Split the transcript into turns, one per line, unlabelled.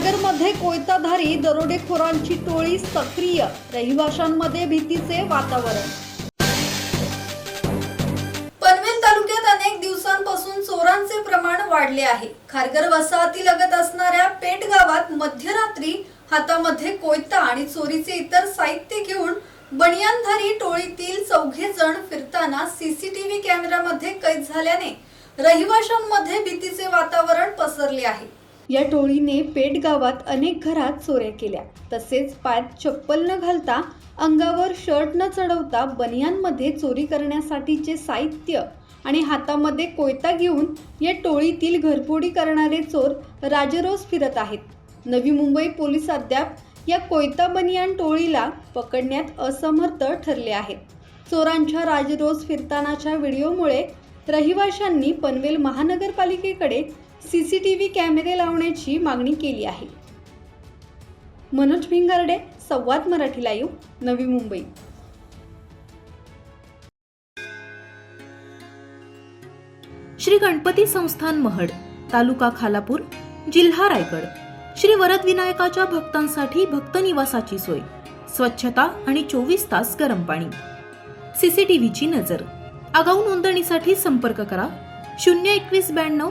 हातामध्ये कोयताधारी दरोडेखोरांची टोळी सक्रिय रहिवाशांमध्ये भीतीचे वातावरण. पनवेल तालुक्यात अनेक दिवसांपासून चोरांचे प्रमाण वाढले आहे. खारगर वसाहती लगत असणाऱ्या पेट गावात मध्यरात्री हातामध्ये कोयता आणि चोरीचे इतर साहित्य घेऊन बनियानधारी टोळीतील चौघे जण फिरताना सीसीटीव्ही कॅमेऱ्यामध्ये कैद झाल्याने रहिवाशांमध्ये भीतीचे वातावरण पसरले आहे. या टोळीने पेट गावात अनेक घरात चोऱ्या केल्या. तसेच पायात चप्पल न घालता अंगावर शर्ट न चढवता बनियानमध्ये चोरी करण्यासाठीचे साहित्य आणि हातामध्ये कोयता घेऊन या टोळीतील घरफोडी करणारे चोर राजरोस फिरत आहेत. नवी मुंबई पोलीस अद्याप या कोयता बनियान टोळीला पकडण्यात असमर्थ ठरले आहेत चोरांच्या राजरोस फिरतानाच्या व्हिडिओमुळे रहिवाशांनी पनवेल महानगरपालिकेकडे सीसीटीव्ही कॅमेरे लावण्याची मागणी केली आहे. मनोज भिंगारडे संवाद मराठी लाईव्ह नवी मुंबई.
श्री गणपती संस्थान महड तालुका खालापूर जिल्हा रायगड. श्री वरद विनायकाच्या भक्तांसाठी भक्त निवासाची सोय स्वच्छता आणि चोवीस तास गरम पाणी. सीसीटीव्हीची नजर. आगाऊ नोंदणीसाठी संपर्क करा शून्य एकवीस ब्याण्णव